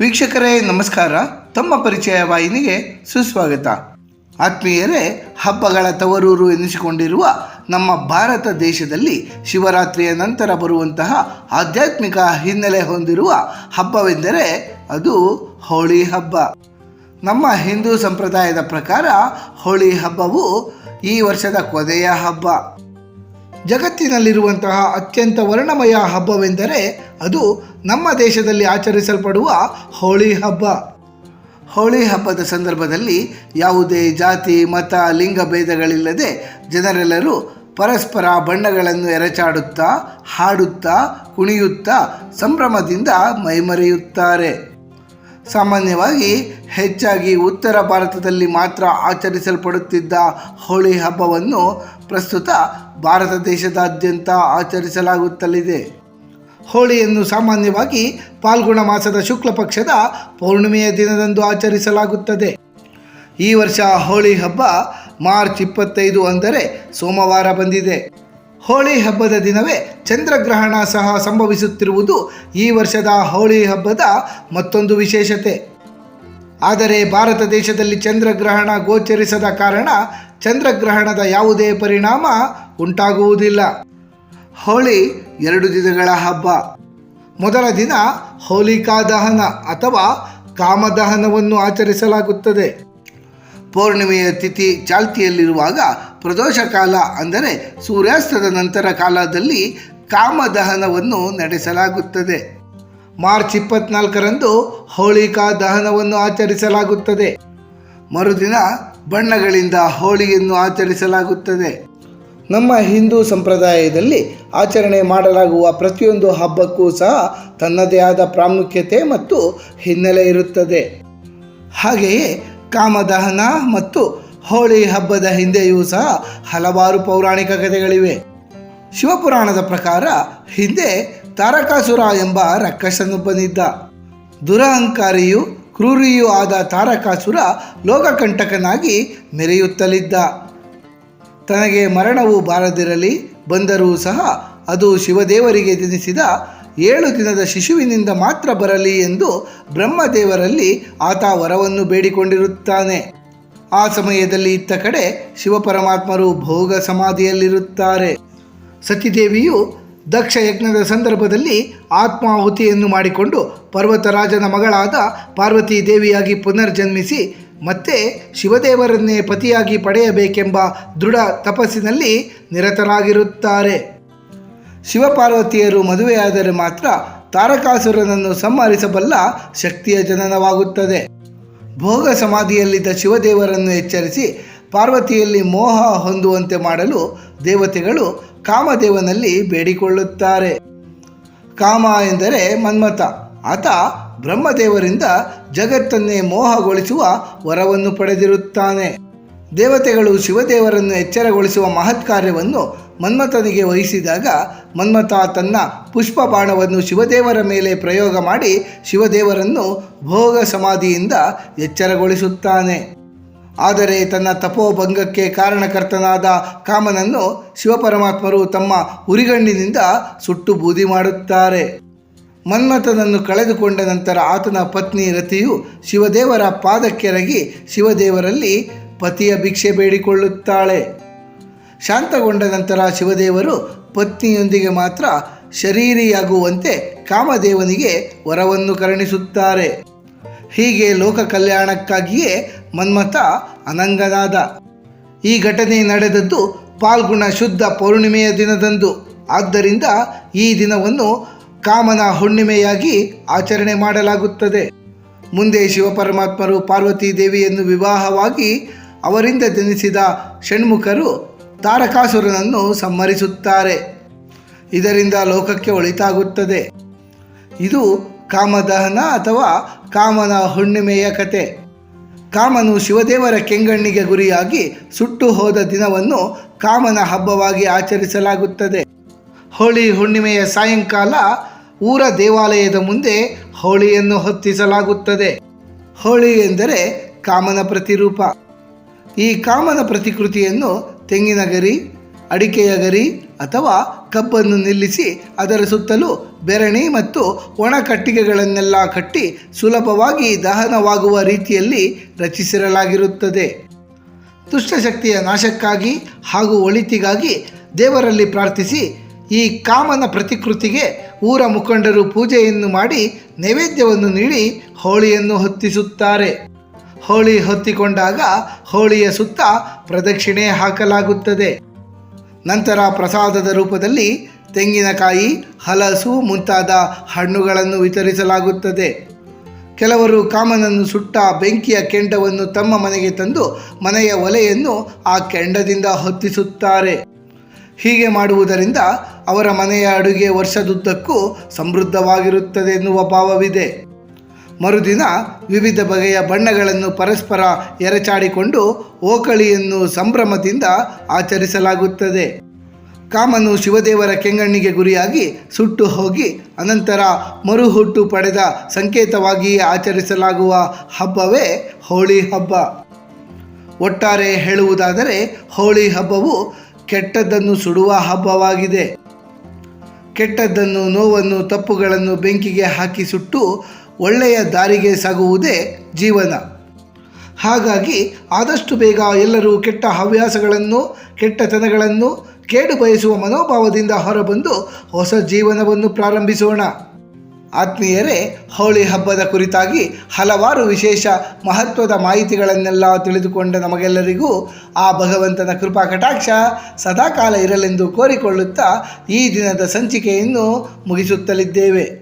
ವೀಕ್ಷಕರೇ, ನಮಸ್ಕಾರ. ತಮ್ಮ ಪರಿಚಯ ವಾಹಿನಿಗೆ ಸುಸ್ವಾಗತ. ಆತ್ಮೀಯರೇ, ಹಬ್ಬಗಳ ತವರೂರು ಎನಿಸಿಕೊಂಡಿರುವ ನಮ್ಮ ಭಾರತ ದೇಶದಲ್ಲಿ ಶಿವರಾತ್ರಿಯ ನಂತರ ಬರುವಂತಹ ಆಧ್ಯಾತ್ಮಿಕ ಹಿನ್ನೆಲೆ ಹೊಂದಿರುವ ಹಬ್ಬವೆಂದರೆ ಅದು ಹೋಳಿ ಹಬ್ಬ. ನಮ್ಮ ಹಿಂದೂ ಸಂಪ್ರದಾಯದ ಪ್ರಕಾರ ಹೋಳಿ ಹಬ್ಬವು ಈ ವರ್ಷದ ಕೊನೆಯ ಹಬ್ಬ. ಜಗತ್ತಿನಲ್ಲಿರುವಂತಹ ಅತ್ಯಂತ ವರ್ಣಮಯ ಹಬ್ಬವೆಂದರೆ ಅದು ನಮ್ಮ ದೇಶದಲ್ಲಿ ಆಚರಿಸಲ್ಪಡುವ ಹೋಳಿ ಹಬ್ಬ. ಹೋಳಿ ಹಬ್ಬದ ಸಂದರ್ಭದಲ್ಲಿ ಯಾವುದೇ ಜಾತಿ, ಮತ, ಲಿಂಗ ಭೇದಗಳಿಲ್ಲದೆ ಜನರೆಲ್ಲರೂ ಪರಸ್ಪರ ಬಣ್ಣಗಳನ್ನು ಎರಚಾಡುತ್ತಾ, ಹಾಡುತ್ತಾ, ಕುಣಿಯುತ್ತಾ, ಸಂಭ್ರಮದಿಂದ ಮೈಮರೆಯುತ್ತಾರೆ. ಸಾಮಾನ್ಯವಾಗಿ ಹೆಚ್ಚಾಗಿ ಉತ್ತರ ಭಾರತದಲ್ಲಿ ಮಾತ್ರ ಆಚರಿಸಲ್ಪಡುತ್ತಿದ್ದ ಹೋಳಿ ಹಬ್ಬವನ್ನು ಪ್ರಸ್ತುತ ಭಾರತ ದೇಶದಾದ್ಯಂತ ಆಚರಿಸಲಾಗುತ್ತಲಿದೆ. ಹೋಳಿಯನ್ನು ಸಾಮಾನ್ಯವಾಗಿ ಪಾಲ್ಗುಣ ಮಾಸದ ಶುಕ್ಲ ಪಕ್ಷದ ಪೌರ್ಣಿಮೆಯ ದಿನದಂದು ಆಚರಿಸಲಾಗುತ್ತದೆ. ಈ ವರ್ಷ ಹೋಳಿ ಹಬ್ಬ ಮಾರ್ಚ್ ಇಪ್ಪತ್ತೈದು ಅಂದರೆ ಸೋಮವಾರ ಬಂದಿದೆ. ಹೋಳಿ ಹಬ್ಬದ ದಿನವೇ ಚಂದ್ರಗ್ರಹಣ ಸಹ ಸಂಭವಿಸುತ್ತಿರುವುದು ಈ ವರ್ಷದ ಹೋಳಿ ಹಬ್ಬದ ಮತ್ತೊಂದು ವಿಶೇಷತೆ. ಆದರೆ ಭಾರತ ದೇಶದಲ್ಲಿ ಚಂದ್ರಗ್ರಹಣ ಗೋಚರಿಸದ ಕಾರಣ ಚಂದ್ರಗ್ರಹಣದ ಯಾವುದೇ ಪರಿಣಾಮ ಉಂಟಾಗುವುದಿಲ್ಲ. ಹೋಳಿ ಎರಡು ದಿನಗಳ ಹಬ್ಬ. ಮೊದಲ ದಿನ ಹೋಲಿಕಾ ದಹನ ಅಥವಾ ಕಾಮದಹನವನ್ನು ಆಚರಿಸಲಾಗುತ್ತದೆ. ಪೌರ್ಣಿಮೆಯ ತಿಥಿ ಚಾಲ್ತಿಯಲ್ಲಿರುವಾಗ ಪ್ರದೋಷ ಕಾಲ ಅಂದರೆ ಸೂರ್ಯಾಸ್ತದ ನಂತರ ಕಾಲದಲ್ಲಿ ಕಾಮದಹನವನ್ನು ನಡೆಸಲಾಗುತ್ತದೆ. ಮಾರ್ಚ್ ಇಪ್ಪತ್ನಾಲ್ಕರಂದು ಹೋಳಿಕಾ ದಹನವನ್ನು ಆಚರಿಸಲಾಗುತ್ತದೆ. ಮರುದಿನ ಬಣ್ಣಗಳಿಂದ ಹೋಳಿಯನ್ನು ಆಚರಿಸಲಾಗುತ್ತದೆ. ನಮ್ಮ ಹಿಂದೂ ಸಂಪ್ರದಾಯದಲ್ಲಿ ಆಚರಣೆ ಮಾಡಲಾಗುವ ಪ್ರತಿಯೊಂದು ಹಬ್ಬಕ್ಕೂ ಸಹ ತನ್ನದೇ ಆದ ಪ್ರಾಮುಖ್ಯತೆ ಮತ್ತು ಹಿನ್ನೆಲೆ ಇರುತ್ತದೆ. ಹಾಗೆಯೇ ಕಾಮದಹನ ಮತ್ತು ಹೋಳಿ ಹಬ್ಬದ ಹಿಂದೆಯೂ ಸಹ ಹಲವಾರು ಪೌರಾಣಿಕ ಕಥೆಗಳಿವೆ. ಶಿವಪುರಾಣದ ಪ್ರಕಾರ ಹಿಂದೆ ತಾರಕಾಸುರ ಎಂಬ ರಕ್ಕಸನೊಬ್ಬನಿದ್ದ ದುರಹಂಕಾರಿಯು ಕ್ರೂರಿಯೂ ಆದ ತಾರಕಾಸುರ ಲೋಕಕಂಟಕನಾಗಿ ಮೆರೆಯುತ್ತಲಿದ್ದ. ತನಗೆ ಮರಣವು ಬಾರದಿರಲಿ, ಬಂದರೂ ಸಹ ಅದು ಶಿವದೇವರಿಗೆ ಜನಿಸಿದ ಏಳು ದಿನದ ಶಿಶುವಿನಿಂದ ಮಾತ್ರ ಬರಲಿ ಎಂದು ಬ್ರಹ್ಮದೇವರಲ್ಲಿ ಆತ ವರವನ್ನು ಬೇಡಿಕೊಂಡಿರುತ್ತಾನೆ. ಆ ಸಮಯದಲ್ಲಿ ಇತ್ತ ಕಡೆ ಶಿವಪರಮಾತ್ಮರು ಭೋಗ ಸಮಾಧಿಯಲ್ಲಿರುತ್ತಾರೆ. ಸತಿದೇವಿಯು ದಕ್ಷ ಯಜ್ಞದ ಸಂದರ್ಭದಲ್ಲಿ ಆತ್ಮಾಹುತಿಯನ್ನು ಮಾಡಿಕೊಂಡು ಪರ್ವತರಾಜನ ಮಗಳಾದ ಪಾರ್ವತಿ ದೇವಿಯಾಗಿ ಪುನರ್ಜನ್ಮಿಸಿ ಮತ್ತೆ ಶಿವದೇವರನ್ನೇ ಪತಿಯಾಗಿ ಪಡೆಯಬೇಕೆಂಬ ದೃಢ ತಪಸ್ಸಿನಲ್ಲಿ ನಿರತರಾಗಿರುತ್ತಾರೆ. ಶಿವಪಾರ್ವತಿಯರು ಮದುವೆಯಾದರೆ ಮಾತ್ರ ತಾರಕಾಸುರನನ್ನು ಸಂಹರಿಸಬಲ್ಲ ಶಕ್ತಿಯ ಜನನವಾಗುತ್ತದೆ. ಭೋಗ ಸಮಾಧಿಯಲ್ಲಿದ್ದ ಶಿವದೇವರನ್ನು ಎಚ್ಚರಿಸಿ ಪಾರ್ವತಿಯಲ್ಲಿ ಮೋಹ ಹೊಂದುವಂತೆ ಮಾಡಲು ದೇವತೆಗಳು ಕಾಮದೇವನಲ್ಲಿ ಬೇಡಿಕೊಳ್ಳುತ್ತಾರೆ. ಕಾಮ ಎಂದರೆ ಮನ್ಮಥ. ಆತ ಬ್ರಹ್ಮದೇವರಿಂದ ಜಗತ್ತನ್ನೇ ಮೋಹಗೊಳಿಸುವ ವರವನ್ನು ಪಡೆದಿರುತ್ತಾನೆ. ದೇವತೆಗಳು ಶಿವದೇವರನ್ನು ಎಚ್ಚರಗೊಳಿಸುವ ಮಹತ್ ಕಾರ್ಯವನ್ನು ಮನ್ಮಥನಿಗೆ ವಹಿಸಿದಾಗ ಮನ್ಮಥ ತನ್ನ ಪುಷ್ಪ ಬಾಣವನ್ನು ಶಿವದೇವರ ಮೇಲೆ ಪ್ರಯೋಗ ಮಾಡಿ ಶಿವದೇವರನ್ನು ಭೋಗ ಸಮಾಧಿಯಿಂದ ಎಚ್ಚರಗೊಳಿಸುತ್ತಾನೆ. ಆದರೆ ತನ್ನ ತಪೋಭಂಗಕ್ಕೆ ಕಾರಣಕರ್ತನಾದ ಕಾಮನನ್ನು ಶಿವಪರಮಾತ್ಮರು ತಮ್ಮ ಉರಿಗಣ್ಣಿನಿಂದ ಸುಟ್ಟು ಬೂದಿ ಮಾಡುತ್ತಾರೆ. ಮನ್ಮಥನನ್ನು ಕಳೆದುಕೊಂಡ ನಂತರ ಆತನ ಪತ್ನಿ ರತಿಯು ಶಿವದೇವರ ಪಾದಕ್ಕೆರಗಿ ಶಿವದೇವರಲ್ಲಿ ಪತಿಯ ಭಿಕ್ಷೆ ಬೇಡಿಕೊಳ್ಳುತ್ತಾಳೆ. ಶಾಂತಗೊಂಡ ನಂತರ ಶಿವದೇವರು ಪತ್ನಿಯೊಂದಿಗೆ ಮಾತ್ರ ಶರೀರಿಯಾಗುವಂತೆ ಕಾಮದೇವನಿಗೆ ವರವನ್ನು ಕರುಣಿಸುತ್ತಾರೆ. ಹೀಗೆ ಲೋಕ ಕಲ್ಯಾಣಕ್ಕಾಗಿಯೇ ಮನ್ಮಥ ಅನಂಗನಾದ. ಈ ಘಟನೆ ನಡೆದದ್ದು ಪಾಲ್ಗುಣ ಶುದ್ಧ ಪೌರ್ಣಿಮೆಯ ದಿನದಂದು. ಆದ್ದರಿಂದ ಈ ದಿನವನ್ನು ಕಾಮನ ಹುಣ್ಣಿಮೆಯಾಗಿ ಆಚರಣೆ ಮಾಡಲಾಗುತ್ತದೆ. ಮುಂದೆ ಶಿವಪರಮಾತ್ಮರು ಪಾರ್ವತಿ ದೇವಿಯನ್ನು ವಿವಾಹವಾಗಿ ಅವರಿಂದ ಜನಿಸಿದ ಷಣ್ಮುಖರು ತಾರಕಾಸುರನನ್ನು ಸಂಹರಿಸುತ್ತಾರೆ. ಇದರಿಂದ ಲೋಕಕ್ಕೆ ಒಳಿತಾಗುತ್ತದೆ. ಇದು ಕಾಮದಹನ ಅಥವಾ ಕಾಮನ ಹುಣ್ಣಿಮೆಯ ಕತೆ. ಕಾಮನು ಶಿವದೇವರ ಕೆಂಗಣ್ಣಿಗೆ ಗುರಿಯಾಗಿ ಸುಟ್ಟು ಹೋದ ದಿನವನ್ನು ಕಾಮನ ಹಬ್ಬವಾಗಿ ಆಚರಿಸಲಾಗುತ್ತದೆ. ಹೋಳಿ ಹುಣ್ಣಿಮೆಯ ಸಾಯಂಕಾಲ ಊರ ದೇವಾಲಯದ ಮುಂದೆ ಹೋಳಿಯನ್ನು ಹೊತ್ತಿಸಲಾಗುತ್ತದೆ. ಹೋಳಿ ಎಂದರೆ ಕಾಮನ ಪ್ರತಿರೂಪ. ಈ ಕಾಮನ ಪ್ರತಿಕೃತಿಯನ್ನು ತೆಂಗಿನ ಗರಿ ಅಡಿಕೆಯ ಗರಿ ಅಥವಾ ಕಬ್ಬನ್ನು ನಿಲ್ಲಿಸಿ ಅದರ ಸುತ್ತಲೂ ಬೆರಣಿ ಮತ್ತು ಒಣ ಕಟ್ಟಿಗೆಗಳನ್ನೆಲ್ಲ ಕಟ್ಟಿ ಸುಲಭವಾಗಿ ದಹನವಾಗುವ ರೀತಿಯಲ್ಲಿ ರಚಿಸಿರಲಾಗಿರುತ್ತದೆ. ದುಷ್ಟಶಕ್ತಿಯ ನಾಶಕ್ಕಾಗಿ ಹಾಗೂ ಒಳಿತಿಗಾಗಿ ದೇವರಲ್ಲಿ ಪ್ರಾರ್ಥಿಸಿ ಈ ಕಾಮನ ಪ್ರತಿಕೃತಿಗೆ ಊರ ಮುಖಂಡರು ಪೂಜೆಯನ್ನು ಮಾಡಿ ನೈವೇದ್ಯವನ್ನು ನೀಡಿ ಹೋಳಿಯನ್ನು ಹೊತ್ತಿಸುತ್ತಾರೆ. ಹೋಳಿ ಹೊತ್ತಿಕೊಂಡಾಗ ಹೋಳಿಯ ಸುತ್ತ ಪ್ರದಕ್ಷಿಣೆ ಹಾಕಲಾಗುತ್ತದೆ. ನಂತರ ಪ್ರಸಾದದ ರೂಪದಲ್ಲಿ ತೆಂಗಿನಕಾಯಿ, ಹಲಸು ಮುಂತಾದ ಹಣ್ಣುಗಳನ್ನು ವಿತರಿಸಲಾಗುತ್ತದೆ. ಕೆಲವರು ಕಾಮನನ್ನು ಸುಟ್ಟ ಬೆಂಕಿಯ ಕೆಂಡವನ್ನು ತಮ್ಮ ಮನೆಗೆ ತಂದು ಮನೆಯ ಒಲೆಯನ್ನು ಆ ಕೆಂಡದಿಂದ ಹೊತ್ತಿಸುತ್ತಾರೆ. ಹೀಗೆ ಮಾಡುವುದರಿಂದ ಅವರ ಮನೆಯ ಅಡುಗೆ ವರ್ಷದುದ್ದಕ್ಕೂ ಸಮೃದ್ಧವಾಗಿರುತ್ತದೆ ಎನ್ನುವ ಭಾವವಿದೆ. ಮರುದಿನ ವಿವಿಧ ಬಗೆಯ ಬಣ್ಣಗಳನ್ನು ಪರಸ್ಪರ ಎರಚಾಡಿಕೊಂಡು ಓಕಳಿಯನ್ನು ಸಂಭ್ರಮದಿಂದ ಆಚರಿಸಲಾಗುತ್ತದೆ. ಕಾಮನು ಶಿವದೇವರ ಕೆಂಗಣ್ಣಿಗೆ ಗುರಿಯಾಗಿ ಸುಟ್ಟು ಹೋಗಿ ಅನಂತರ ಮರುಹುಟ್ಟು ಪಡೆದ ಸಂಕೇತವಾಗಿ ಆಚರಿಸಲಾಗುವ ಹಬ್ಬವೇ ಹೋಳಿ ಹಬ್ಬ. ಒಟ್ಟಾರೆ ಹೇಳುವುದಾದರೆ ಹೋಳಿ ಹಬ್ಬವು ಕೆಟ್ಟದ್ದನ್ನು ಸುಡುವ ಹಬ್ಬವಾಗಿದೆ. ಕೆಟ್ಟದ್ದನ್ನು, ನೋವನ್ನು, ತಪ್ಪುಗಳನ್ನು ಬೆಂಕಿಗೆ ಹಾಕಿ ಸುಟ್ಟು ಒಳ್ಳೆಯ ದಾರಿಗೆ ಸಾಗುವುದೇ ಜೀವನ. ಹಾಗಾಗಿ ಆದಷ್ಟು ಬೇಗ ಎಲ್ಲರೂ ಕೆಟ್ಟ ಹವ್ಯಾಸಗಳನ್ನು ಕೆಟ್ಟತನಗಳನ್ನು ಕೇಡು ಬಯಸುವ ಮನೋಭಾವದಿಂದ ಹೊರಬಂದು ಹೊಸ ಜೀವನವನ್ನು ಪ್ರಾರಂಭಿಸೋಣ. ಆತ್ಮೀಯರೇ, ಹೋಳಿ ಹಬ್ಬದ ಕುರಿತಾಗಿ ಹಲವಾರು ವಿಶೇಷ ಮಹತ್ವದ ಮಾಹಿತಿಗಳನ್ನೆಲ್ಲ ತಿಳಿದುಕೊಂಡ ನಮಗೆಲ್ಲರಿಗೂ ಆ ಭಗವಂತನ ಕೃಪಾ ಕಟಾಕ್ಷ ಸದಾಕಾಲ ಇರಲೆಂದು ಕೋರಿಕೊಳ್ಳುತ್ತಾ ಈ ದಿನದ ಸಂಚಿಕೆಯನ್ನು ಮುಗಿಸುತ್ತಲಿದ್ದೇವೆ.